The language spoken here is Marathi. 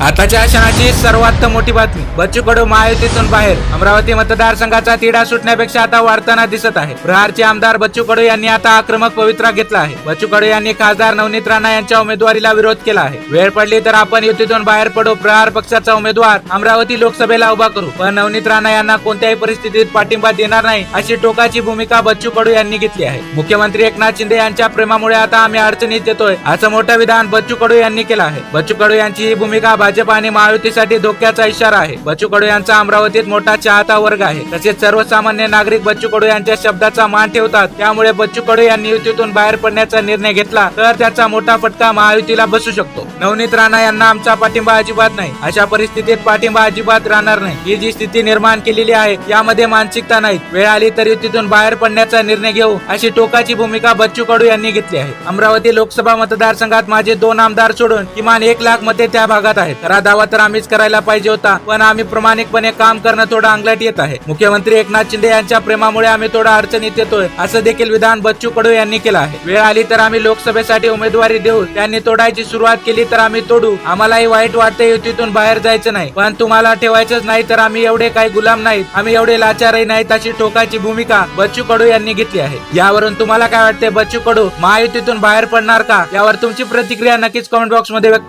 आताच्या क्षणाची सर्वात मोठी बातमी. बच्चू कडू महायुतीतून बाहेर. अमरावती मतदारसंघाचा तिढा सुटण्यापेक्षा आता वाढताना दिसत आहे. प्रहारचे आमदार बच्चू कडू यांनी आता आक्रमक पवित्रा घेतला आहे. बच्चू कडू यांनी खासदार नवनीत राणा यांच्या उमेदवारीला विरोध केला आहे. वेळ पडली तर आपण युतीतून बाहेर पडू. प्रहार पक्षाचा उमेदवार अमरावती लोकसभेला उभा करू. पण नवनीत राणा यांना कोणत्याही परिस्थितीत पाठिंबा देणार नाही अशी टोकाची भूमिका बच्चू कडू यांनी घेतली आहे. मुख्यमंत्री एकनाथ शिंदे यांच्या प्रेमामुळे आता आम्ही अडचणीत येतोय असं मोठं विधान बच्चू कडू यांनी केलं आहे. बच्चू कडू यांची ही भूमिका भाजप आणि महायुतीसाठी धोक्याचा इशारा आहे. बच्चू कडू यांचा अमरावतीत मोठा चाहता वर्ग आहे. तसेच सर्वसामान्य नागरिक बच्चू कडू यांच्या शब्दाचा मान ठेवतात. त्यामुळे बच्चू कडू यांनी युतीतून बाहेर पडण्याचा निर्णय घेतला तर त्याचा मोठा फटका महायुतीला बसू शकतो. नवनीत राणा यांना आमचा पाठिंबा अजिबात नाही. अशा परिस्थितीत पाठिंबा अजिबात राहणार नाही. ही जी स्थिती निर्माण केलेली आहे यामध्ये मानसिकता नाही वेळ आली तर युतीतून बाहेर पडण्याचा निर्णय घेऊ अशी टोकाची भूमिका बच्चू कडू यांनी घेतली आहे. अमरावती लोकसभा मतदारसंघात माझे दोन आमदार सोडून किमान एक लाख मते त्या भागात आहेत. खरा दावा तर आम्हीच करायला पाहिजे होता पण आम्ही प्रामाणिकपणे काम करणं थोडं अंगलट येत आहे. मुख्यमंत्री एकनाथ शिंदे यांच्या प्रेमामुळे आम्ही थोडा अडचणीत येतोय असं देखील विधान बच्चू कडू यांनी केलं आहे. वेळ आली तर आम्ही लोकसभेसाठी उमेदवारी देऊ त्यांनी तोडायची सुरुवात केली तर आम्ही तोडू. आम्हालाही वाईट वाटते युतीतून बाहेर जायचं नाही पण तुम्हाला ठेवायचंच नाही तर आम्ही एवढे काही गुलाम नाहीत आम्ही एवढे लाचारही नाहीत अशी टोकाची भूमिका बच्चू कडू यांनी घेतली आहे. यावरून तुम्हाला काय वाटते बच्चू कडू महायुतीतून बाहेर पडणार का? यावर तुमची प्रतिक्रिया नक्कीच कमेंट बॉक्समध्ये व्यक्त